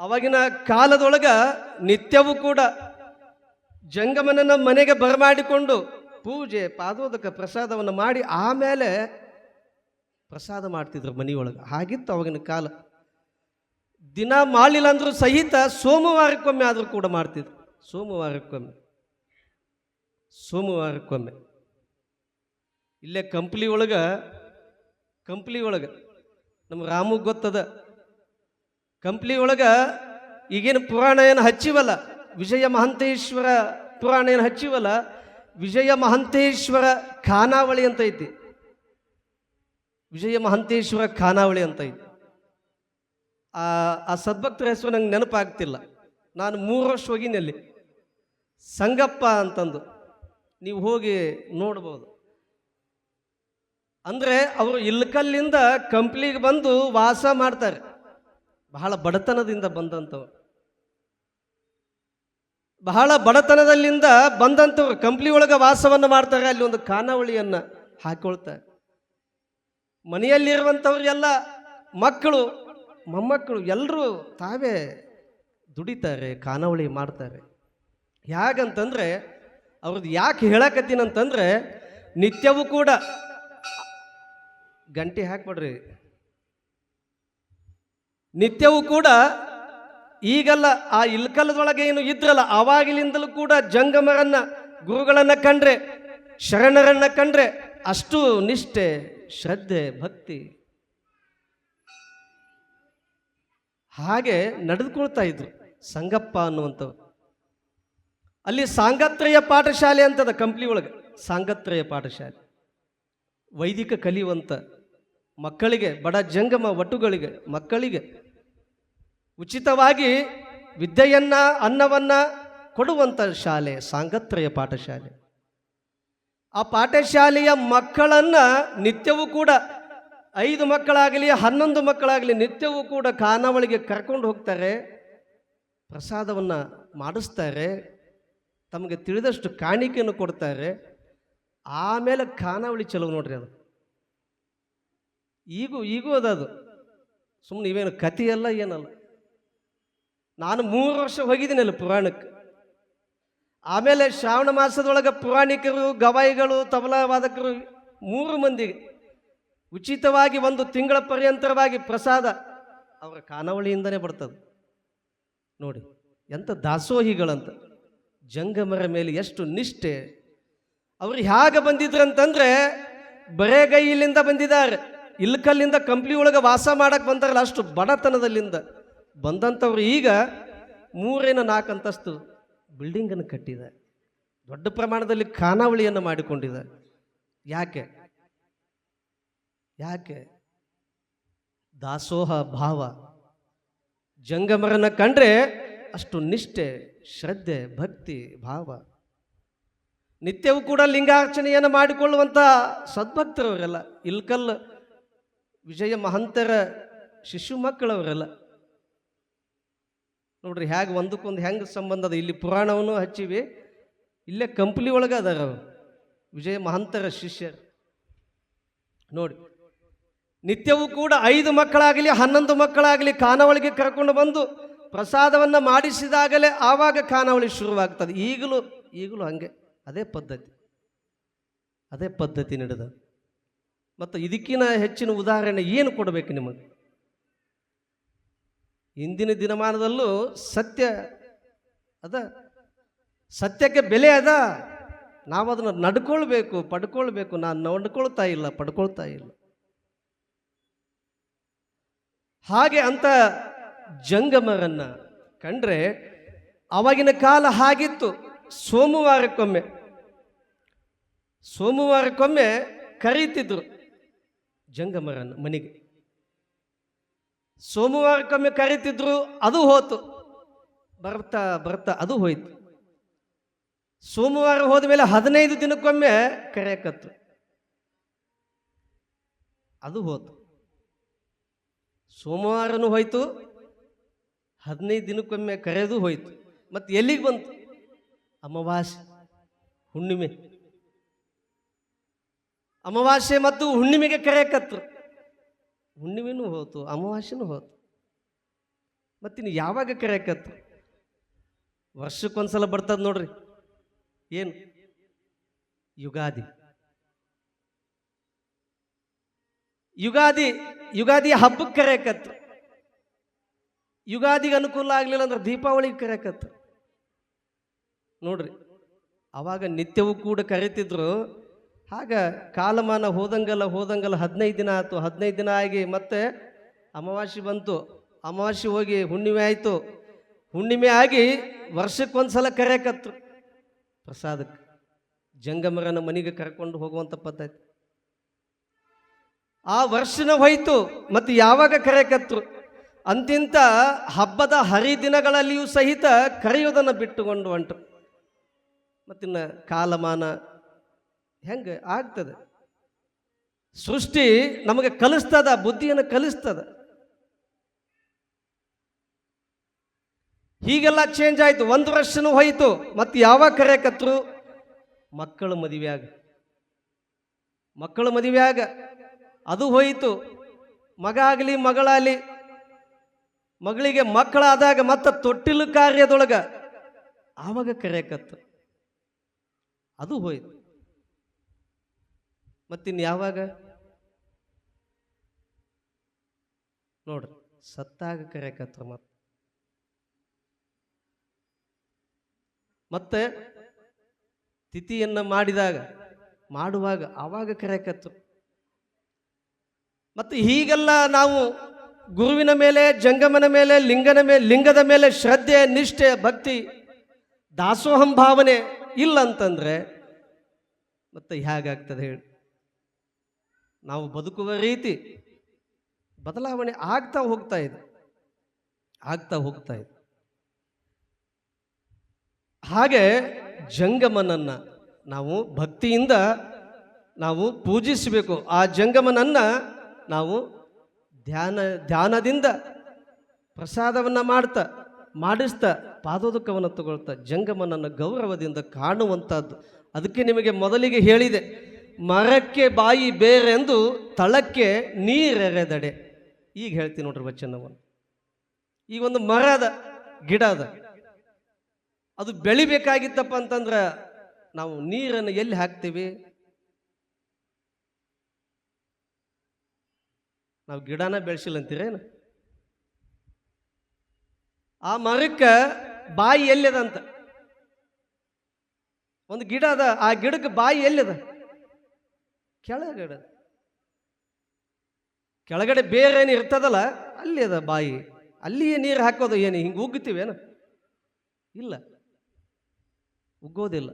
ಅವಾಗಿನ ಕಾಲದೊಳಗ ನಿತ್ಯವೂ ಕೂಡ ಜಂಗಮನನ ಮನೆಗೆ ಬರಮಾಡಿಕೊಂಡು ಪೂಜೆ, ಪಾದೋದಕ ಪ್ರಸಾದವನ್ನು ಮಾಡಿ ಆಮೇಲೆ ಪ್ರಸಾದ ಮಾಡ್ತಿದ್ರು ಮನೆಯೊಳಗೆ. ಹಾಗಿತ್ತು ಅವಾಗಿನ ಕಾಲ. ದಿನ ಮಾಡಲಿಲ್ಲ ಅಂದರೂ ಸಹಿತ ಸೋಮವಾರಕ್ಕೊಮ್ಮೆ ಆದರೂ ಕೂಡ ಮಾಡ್ತಿದ್ರು. ಸೋಮವಾರಕ್ಕೊಮ್ಮೆ. ಸೋಮವಾರಕ್ಕೊಮ್ಮೆ. ಇಲ್ಲೇ ಕಂಪ್ಲಿ ಒಳಗೆ ಕಂಪ್ಲಿ ಒಳಗೆ ನಮ್ಮ ರಾಮು ಗೊತ್ತದ? ಕಂಪ್ಲಿ ಒಳಗೆ ಈಗೇನು ಪುರಾಣ ಏನು ಹಚ್ಚಿವಲ್ಲ? ವಿಜಯ ಮಹಂತೇಶ್ವರ ಪುರಾಣ ಏನು ಹಚ್ಚಿವಲ್ಲ? ವಿಜಯ ಮಹಂತೇಶ್ವರ ಖಾನಾವಳಿ ಅಂತ ಐತಿ. ವಿಜಯ ಮಹಂತೇಶ್ವರ ಖಾನಾವಳಿ ಅಂತ ಐತಿ. ಆ ಆ ಸದ್ಭಕ್ತರ ಹೆಸರು ನಂಗೆ ನೆನಪಾಗ್ತಿಲ್ಲ. ನಾನು ಮೂರು ವರ್ಷ ಹೋಗಿನಿ ಅಲ್ಲಿ ಸಂಗಪ್ಪ ಅಂತಂದು. ನೀವು ಹೋಗಿ ನೋಡ್ಬೋದು. ಅಂದರೆ ಅವರು ಇಲ್ಕಲ್ಲಿಂದ ಕಂಪ್ಲಿಗೆ ಬಂದು ವಾಸ ಮಾಡ್ತಾರೆ. ಬಹಳ ಬಡತನದಿಂದ ಬಂದಂಥವ್ರು. ಬಹಳ ಬಡತನದಲ್ಲಿಂದ ಬಂದಂಥವ್ರು ಕಂಪ್ಲಿ ಒಳಗೆ ವಾಸವನ್ನು ಮಾಡ್ತಾರೆ, ಅಲ್ಲಿ ಒಂದು ಖಾನಾವಳಿಯನ್ನು ಹಾಕೊಳ್ತಾರೆ. ಮನೆಯಲ್ಲಿರುವಂಥವ್ರು ಎಲ್ಲ ಮಕ್ಕಳು, ಮೊಮ್ಮಕ್ಕಳು ಎಲ್ಲರೂ ತಾವೇ ದುಡಿತಾರೆ, ಖಾನಾವಳಿ ಮಾಡ್ತಾರೆ. ಹೇಗಂತಂದ್ರೆ, ಅವ್ರದ್ದು ಯಾಕೆ ಹೇಳಕತ್ತೀನಂತಂದರೆ ನಿತ್ಯವೂ ಕೂಡ ಗಂಟೆ ಹಾಕ್ಬಿಡ್ರಿ. ನಿತ್ಯವೂ ಕೂಡ ಈಗಲ್ಲ ಆ ಇಲ್ಕಲದೊಳಗೆ ಏನು ಇದ್ರಲ್ಲ ಆವಾಗಿಲಿಂದಲೂ ಕೂಡ ಜಂಗಮರನ್ನ ಗುರುಗಳನ್ನ ಕಂಡ್ರೆ, ಶರಣರನ್ನ ಕಂಡ್ರೆ ಅಷ್ಟು ನಿಷ್ಠೆ, ಶ್ರದ್ಧೆ, ಭಕ್ತಿ. ಹಾಗೆ ನಡೆದುಕೊಳ್ತಾ ಇದ್ರು ಸಂಗಪ್ಪ ಅನ್ನುವಂಥವ್ರು. ಅಲ್ಲಿ ಸಾಂಗತ್ರಯ ಪಾಠಶಾಲೆ ಅಂತದ ಕಂಪ್ಲಿ ಒಳಗೆ, ಸಾಂಗತ್ರಯ ಪಾಠಶಾಲೆ. ವೈದಿಕ ಕಲಿಯುವಂಥ ಮಕ್ಕಳಿಗೆ, ಬಡ ಜಂಗಮ ವಟುಗಳಿಗೆ, ಮಕ್ಕಳಿಗೆ ಉಚಿತವಾಗಿ ವಿದ್ಯೆಯನ್ನ, ಅನ್ನವನ್ನ ಕೊಡುವಂಥ ಶಾಲೆ, ಸಾಂಗತ್ರಯ ಪಾಠಶಾಲೆ. ಆ ಪಾಠಶಾಲೆಯ ಮಕ್ಕಳನ್ನ ನಿತ್ಯವೂ ಕೂಡ, ಐದು ಮಕ್ಕಳಾಗಲಿ, ಹನ್ನೊಂದು ಮಕ್ಕಳಾಗಲಿ ನಿತ್ಯವೂ ಕೂಡ ಖಾನಾವಳಿಗೆ ಕರ್ಕೊಂಡು ಹೋಗ್ತಾರೆ, ಪ್ರಸಾದವನ್ನು ಮಾಡಿಸ್ತಾರೆ, ತಮಗೆ ತಿಳಿದಷ್ಟು ಕಾಣಿಕೆಯನ್ನು ಕೊಡ್ತಾರೆ. ಆಮೇಲೆ ಖಾನಾವಳಿ ಚಲೋ ನೋಡ್ರಿ ಅದು. ಈಗೂ ಈಗೂ ಅದದು ಸುಮ್ಮನೆ ಇವೇನು ಕಥೆಯಲ್ಲ ಏನಲ್ಲ. ನಾನು ಮೂರು ವರ್ಷ ಹೋಗಿದ್ದೀನಲ್ಲ ಪುರಾಣಕ್ಕೆ. ಆಮೇಲೆ ಶ್ರಾವಣ ಮಾಸದೊಳಗೆ ಪುರಾಣಿಕರು, ಗವಾಯಿಗಳು ತಬಲಾ ವಾದಕರು ಮೂರು ಮಂದಿಗೆ ಉಚಿತವಾಗಿ ಒಂದು ತಿಂಗಳ ಪರ್ಯಂತರವಾಗಿ ಪ್ರಸಾದ ಅವರ ಖಾನಾವಳಿಯಿಂದನೇ ಬರ್ತದೆ. ನೋಡಿ ಎಂಥ ದಾಸೋಹಿಗಳಂತ ಜಂಗಮರ ಮೇಲೆ ಎಷ್ಟು ನಿಷ್ಠೆ. ಅವರು ಹೇಗೆ ಬಂದಿದ್ರಂತಂದ್ರೆ ಬರೇಗೈಲಿಂದ ಬಂದಿದ್ದಾರೆ. ಇಲ್ಕಲ್ಲಿಂದ ಕಂಪ್ನಿ ಒಳಗೆ ವಾಸ ಮಾಡಕ್ಕೆ ಬಂದಾರಲ್ಲ ಅಷ್ಟು ಬಡತನದಲ್ಲಿಂದ ಬಂದಂಥವ್ರು ಈಗ ಮೂರೇನ ನಾಲ್ಕು ಅಂತಸ್ತು ಬಿಲ್ಡಿಂಗನ್ನು ಕಟ್ಟಿದೆ. ದೊಡ್ಡ ಪ್ರಮಾಣದಲ್ಲಿ ಖಾನಾವಳಿಯನ್ನು ಮಾಡಿಕೊಂಡಿದೆ. ಯಾಕೆ? ಯಾಕೆ? ದಾಸೋಹ ಭಾವ. ಜಂಗಮರನ ಕಂಡ್ರೆ ಅಷ್ಟು ನಿಷ್ಠೆ, ಶ್ರದ್ಧೆ, ಭಕ್ತಿ, ಭಾವ. ನಿತ್ಯವೂ ಕೂಡ ಲಿಂಗಾರ್ಚನೆಯನ್ನು ಮಾಡಿಕೊಳ್ಳುವಂಥ ಸದ್ಭಕ್ತರವರೆಲ್ಲ ಇಲ್ಕಲ್ ವಿಜಯ ಮಹಂತರ ಶಿಶು ಮಕ್ಕಳವರಲ್ಲ. ನೋಡ್ರಿ ಹೇಗೆ ಒಂದಕ್ಕೊಂದು ಹೆಂಗೆ ಸಂಬಂಧ ಅದ. ಇಲ್ಲಿ ಪುರಾಣವನ್ನು ಹಚ್ಚಿವಿ, ಇಲ್ಲೇ ಕಂಪ್ಲಿ ಒಳಗೆ ಅದಾರ ಅವರು. ವಿಜಯ ಮಹಂತರ ಶಿಷ್ಯರು. ನೋಡಿ, ನಿತ್ಯವೂ ಕೂಡ ಐದು ಮಕ್ಕಳಾಗಲಿ, ಹನ್ನೊಂದು ಮಕ್ಕಳಾಗಲಿ ಖಾನಾವಳಿಗೆ ಕರ್ಕೊಂಡು ಬಂದು ಪ್ರಸಾದವನ್ನು ಮಾಡಿಸಿದಾಗಲೇ ಆವಾಗ ಖಾನಾವಳಿ ಶುರುವಾಗ್ತದೆ. ಈಗಲೂ ಈಗಲೂ ಹಂಗೆ, ಅದೇ ಪದ್ಧತಿ. ಅದೇ ಪದ್ಧತಿ ನಡೆದ. ಮತ್ತು ಇದಕ್ಕಿನ ಹೆಚ್ಚಿನ ಉದಾಹರಣೆ ಏನು ಕೊಡಬೇಕು ನಿಮಗೆ? ಇಂದಿನ ದಿನಮಾನದಲ್ಲೂ ಸತ್ಯ ಅದ, ಸತ್ಯಕ್ಕೆ ಬೆಲೆ ಅದ. ನಾವು ಅದನ್ನು ನಡ್ಕೊಳ್ಬೇಕು, ಪಡ್ಕೊಳ್ಬೇಕು. ನಾನು ನಡ್ಕೊಳ್ತಾ ಇಲ್ಲ, ಪಡ್ಕೊಳ್ತಾ ಇಲ್ಲ. ಹಾಗೆ ಅಂತ ಜಂಗಮರನ್ನ ಕಂಡ್ರೆ ಅವಾಗಿನ ಕಾಲ ಹಾಗಿತ್ತು. ಸೋಮವಾರಕ್ಕೊಮ್ಮೆ ಸೋಮವಾರಕ್ಕೊಮ್ಮೆ ಕರೀತಿದ್ರು. ಜಂಗಮರನ್ನ ಮನೆಗೆ. ಸೋಮವಾರಕ್ಕೊಮ್ಮೆ ಕರೀತಿದ್ರು ಅದು ಹೋತು. ಬರ್ತಾ ಬರ್ತಾ ಅದು ಹೋಯ್ತು. ಸೋಮವಾರ ಹೋದ ಮೇಲೆ ಹದಿನೈದು ದಿನಕ್ಕೊಮ್ಮೆ ಕರೆಯಕತ್ತು ಅದು ಹೋತು. ಸೋಮವಾರನೂ ಹೋಯ್ತು. ಹದಿನೈದು ದಿನಕ್ಕೊಮ್ಮೆ ಕರೆದು ಹೋಯ್ತು. ಮತ್ತು ಎಲ್ಲಿಗೆ ಬಂತು? ಅಮಾವಾಸ್ಯೆ, ಹುಣ್ಣಿಮೆ. ಅಮಾವಾಸ್ಯೆ ಮತ್ತು ಹುಣ್ಣಿಮೆಗೆ ಕರೆಯಕತ್ರು ಹುಣ್ಣಿಮೆನೂ ಹೋತು, ಅಮಾವಾಸ್ಯನೂ ಹೋತು. ಮತ್ತಿನ್ನು ಯಾವಾಗ ಕರೆಯಕತ್ರು ವರ್ಷಕ್ಕೊಂದ್ಸಲ ಬರ್ತದ ನೋಡ್ರಿ. ಏನು? ಯುಗಾದಿ. ಯುಗಾದಿ ಯುಗಾದಿ ಹಬ್ಬಕ್ಕೆ ಕರೆಯಕತ್ತು ಯುಗಾದಿಗೆ ಅನುಕೂಲ ಆಗ್ಲಿಲ್ಲ ಅಂದ್ರೆ ದೀಪಾವಳಿಗೆ ಕರೆಯಕತ್ತು ನೋಡ್ರಿ, ಅವಾಗ ನಿತ್ಯವೂ ಕೂಡ ಕರಿತಿದ್ರು. ಆಗ ಕಾಲಮಾನ ಹೋದಂಗಲ್ಲ ಹೋದಂಗಲ್ಲ ಹದಿನೈದು ದಿನ ಆಯ್ತು, ಹದಿನೈದು ದಿನ ಆಗಿ ಮತ್ತೆ ಅಮಾವಾಸ್ಯೆ ಬಂತು. ಅಮಾವಾಸ್ಯೆ ಹೋಗಿ ಹುಣ್ಣಿಮೆ ಆಯಿತು. ಹುಣ್ಣಿಮೆ ಆಗಿ ವರ್ಷಕ್ಕೊಂದ್ಸಲ ಕರೆಯಕತ್ರು ಪ್ರಸಾದಕ್ಕೆ. ಜಂಗಮರನ ಮನೆಗೆ ಕರ್ಕೊಂಡು ಹೋಗುವಂಥ ಪದ್ಧತಿ. ಆ ವರ್ಷನ ಹೋಯ್ತು, ಮತ್ತು ಯಾವಾಗ ಕರೆಯಕತ್ರು ಅಂತಿಂತ ಹಬ್ಬದ ಹರಿದಿನಗಳಲ್ಲಿಯೂ ಸಹಿತ ಕರೆಯುವುದನ್ನು ಬಿಟ್ಟುಕೊಂಡು ಹೊಂಟರು. ಮತ್ತಿನ್ನು ಕಾಲಮಾನ ಹೆಂಗೆ ಆಗ್ತದೆ? ಸೃಷ್ಟಿ ನಮಗೆ ಕಲಿಸ್ತದ, ಬುದ್ಧಿಯನ್ನು ಕಲಿಸ್ತದ. ಹೀಗೆಲ್ಲ ಚೇಂಜ್ ಆಯ್ತು, ಒಂದು ವರ್ಷನೂ ಹೋಯಿತು ಮತ್ತೆ ಯಾವಾಗ ಕರೆಯಕತ್ರು ಮಕ್ಕಳ ಮದುವೆಯಾಗ. ಮಕ್ಕಳ ಮದುವೆಯಾಗ ಅದು ಹೋಯಿತು, ಮಗ ಆಗಲಿ ಮಗಳಾಗಲಿ ಮಗಳಿಗೆ ಮಕ್ಕಳಾದಾಗ ಮತ್ತೆ ತೊಟ್ಟಿಲು ಕಾರ್ಯದೊಳಗೆ ಆವಾಗ ಕರೆಯಕತ್ತು ಅದು ಹೋಯ್ತು. ಮತ್ತಿನ್ ಯಾವಾಗ? ನೋಡ್ರಿ, ಸತ್ತಾಗ ಕರೆಯಕತ್ರ ಮತ್ತೆ ಮತ್ತೆ ತಿಥಿಯನ್ನ ಮಾಡಿದಾಗ, ಮಾಡುವಾಗ ಆವಾಗ ಕರೆಯಕತ್ತು ಮತ್ತು ಹೀಗೆಲ್ಲ ನಾವು ಗುರುವಿನ ಮೇಲೆ, ಜಂಗಮನ ಮೇಲೆ, ಲಿಂಗನ ಮೇಲೆ, ಲಿಂಗದ ಮೇಲೆ ಶ್ರದ್ಧೆ, ನಿಷ್ಠೆ, ಭಕ್ತಿ, ದಾಸೋಹಂ ಭಾವನೆ ಇಲ್ಲ ಅಂತಂದ್ರೆ ಮತ್ತೆ ಹೇಗಾಗ್ತದೆ ಹೇಳಿ. ನಾವು ಬದುಕುವ ರೀತಿ ಬದಲಾವಣೆ ಆಗ್ತಾ ಹೋಗ್ತಾ ಇದೆ. ಆಗ್ತಾ ಹೋಗ್ತಾ ಇದೆ. ಹಾಗೆ ಜಂಗಮನನ್ನ ನಾವು ಭಕ್ತಿಯಿಂದ ನಾವು ಪೂಜಿಸಬೇಕು. ಆ ಜಂಗಮನನ್ನ ನಾವು ಧ್ಯಾನ, ಧ್ಯಾನದಿಂದ ಪ್ರಸಾದವನ್ನು ಮಾಡ್ತಾ, ಮಾಡಿಸ್ತಾ, ಪಾದೋದಕವನ್ನು ತಗೊಳ್ತಾ ಜಂಗಮನನ್ನು ಗೌರವದಿಂದ ಕಾಣುವಂಥದ್ದು ಅದಕ್ಕೆ ನಿಮಗೆ ಮೊದಲಿಗೆ ಹೇಳಿದೆ. ಮರಕ್ಕೆ ಬಾಯಿ ಬೇರೆಂದು ತಳಕ್ಕೆ ನೀರೆರೆದಡೆ. ಈಗ ಹೇಳ್ತೀನಿ ನೋಡ್ರಿ ವಚನವನ್ನು. ಈಗ ಒಂದು ಮರ ಅದ, ಗಿಡ ಅದ. ಅದು ಬೆಳಿಬೇಕಾಗಿತ್ತಪ್ಪ ಅಂತಂದ್ರೆ ನಾವು ನೀರನ್ನು ಎಲ್ಲಿ ಹಾಕ್ತೀವಿ? ನಾವು ಗಿಡನ ಬೆಳೆಸಿಲ್ಲ ಅಂತೀರೇನು? ಆ ಮರಕ್ಕೆ ಬಾಯಿ ಎಲ್ಲಿದಂತ ಒಂದು ಗಿಡ ಅದ, ಆ ಗಿಡಕ್ಕೆ ಬಾಯಿ ಎಲ್ಲಿದ ಕೆಳಗಡೆ. ಕೆಳಗಡೆ ಬೇರೆ ಏನು ಇರ್ತದಲ್ಲ, ಅಲ್ಲಿ ಅದ ಬಾಯಿ. ಅಲ್ಲಿಯೇ ನೀರು ಹಾಕೋದು ಏನು, ಹಿಂಗೆ ಉಗ್ಗುತ್ತೀವೇನು ಇಲ್ಲ. ಉಗ್ಗೋದಿಲ್ಲ.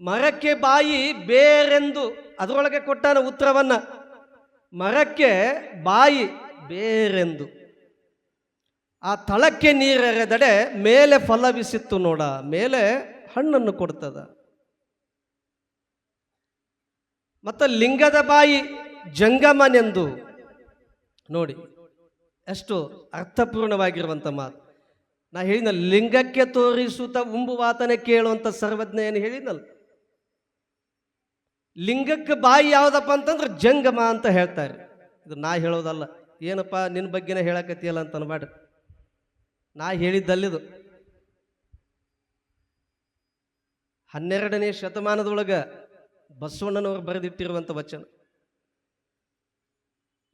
ಮರಕ್ಕೆ ಬಾಯಿ ಬೇರೆಂದು ಅದರೊಳಗೆ ಕೊಟ್ಟಾನ ಉತ್ತರವನ್ನ. ಮರಕ್ಕೆ ಬಾಯಿ ಬೇರೆಂದು. ಆ ತಳಕ್ಕೆ ನೀರೆರೆದಡೆ ಮೇಲೆ ಫಲವಿಸಿತ್ತು ನೋಡ, ಮೇಲೆ ಹಣ್ಣನ್ನು ಕೊಡ್ತದ. ಮತ್ತು ಲಿಂಗದ ಬಾಯಿ ಜಂಗಮನೆಂದು. ನೋಡಿ, ಎಷ್ಟು ಅರ್ಥಪೂರ್ಣವಾಗಿರುವಂಥ ಮಾತು. ನಾ ಹೇಳಿನ ಲಿಂಗಕ್ಕೆ ತೋರಿಸುತ್ತ ಉಂಬುವಾತನೆ ಕೇಳುವಂಥ ಸರ್ವಜ್ಞ ಏನು ಹೇಳಿದ್ನಲ್ಲ. ಲಿಂಗಕ್ಕೆ ಬಾಯಿ ಯಾವುದಪ್ಪ ಅಂತಂದ್ರೆ ಜಂಗಮ ಅಂತ ಹೇಳ್ತಾರೆ. ಇದು ನಾ ಹೇಳೋದಲ್ಲ. ಏನಪ್ಪ ನಿನ್ನ ಬಗ್ಗೆನೇ ಹೇಳಕತ್ತಿಯಲ್ಲ ಅಂತ ಅನ್ಬೇಡ್ರಿ ನಾ ಹೇಳಿದ್ದಲ್ಲಿದು. ಹನ್ನೆರಡನೇ ಶತಮಾನದೊಳಗ ಬಸವಣ್ಣನವರು ಬರೆದಿಟ್ಟಿರುವಂಥ ವಚನ.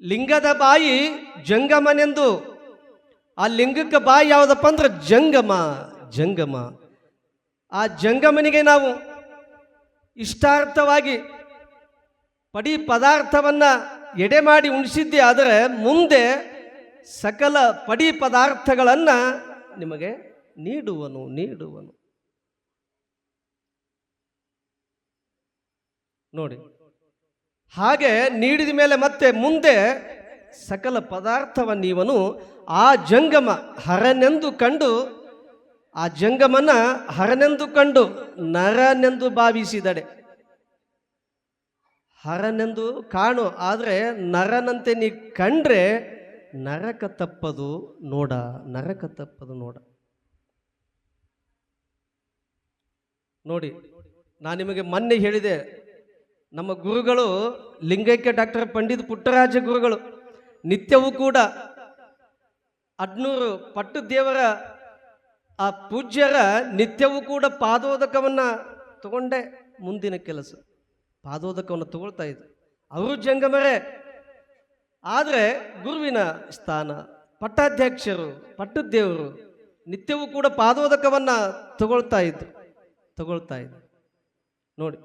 ಲಿಂಗದ ಬಾಯಿ ಜಂಗಮನೆಂದು, ಆ ಲಿಂಗಕ್ಕೆ ಬಾಯಿ ಯಾವುದಪ್ಪ ಅಂದ್ರೆ ಜಂಗಮ ಜಂಗಮ. ಆ ಜಂಗಮನಿಗೆ ನಾವು ಇಷ್ಟಾರ್ಥವಾಗಿ ಪಡಿ ಪದಾರ್ಥವನ್ನು ಎಡೆ ಮಾಡಿ ಉಣಿಸಿದ್ದೆ, ಆದರೆ ಮುಂದೆ ಸಕಲ ಪಡಿ ಪದಾರ್ಥಗಳನ್ನು ನಿಮಗೆ ನೀಡುವನು ನೀಡುವನು. ನೋಡಿ. ಹಾಗೆ ನೀಡಿದ ಮೇಲೆ ಮತ್ತೆ ಮುಂದೆ ಸಕಲ ಪದಾರ್ಥವನ್ನೀವನು ಆ ಜಂಗಮ ಹರನೆಂದು ಕಂಡು, ಆ ಜಂಗಮನ ಹರನೆಂದು ಕಂಡು ನರನೆಂದು ಭಾವಿಸಿದಡೆ. ಹರನೆಂದು ಕಾಣು, ಆದರೆ ನರನಂತೆ ನೀ ಕಂಡ್ರೆ ನರಕ ತಪ್ಪದು ನೋಡ, ನರಕ ತಪ್ಪದು ನೋಡ. ನೋಡಿ, ನಾನು ನಿಮಗೆ ಮೊನ್ನೆ ಹೇಳಿದೆ ನಮ್ಮ ಗುರುಗಳು ಲಿಂಗೈಕ್ಯ ಡಾಕ್ಟರ್ ಪಂಡಿತ್ ಪುಟ್ಟರಾಜ ಗುರುಗಳು, ನಿತ್ಯವೂ ಕೂಡ ಅಡ್ನೂರು ಪಟ್ಟು ದೇವರ ಆ ಪೂಜ್ಯರ ನಿತ್ಯವೂ ಕೂಡ ಪಾದೋದಕವನ್ನು ತಗೊಂಡೆ ಮುಂದಿನ ಕೆಲಸ. ಪಾದೋದಕವನ್ನು ತಗೊಳ್ತಾ ಇದ್ರು ಅವರು ಜಂಗಮರೆ. ಆದರೆ ಗುರುವಿನ ಸ್ಥಾನ, ಪಟ್ಟಾಧ್ಯಕ್ಷರು ಪಟ್ಟದೇವರು ನಿತ್ಯವೂ ಕೂಡ ಪಾದೋದಕವನ್ನು ತಗೊಳ್ತಾ ಇದ್ರು ತಗೊಳ್ತಾ ಇದ್ರು. ನೋಡಿ.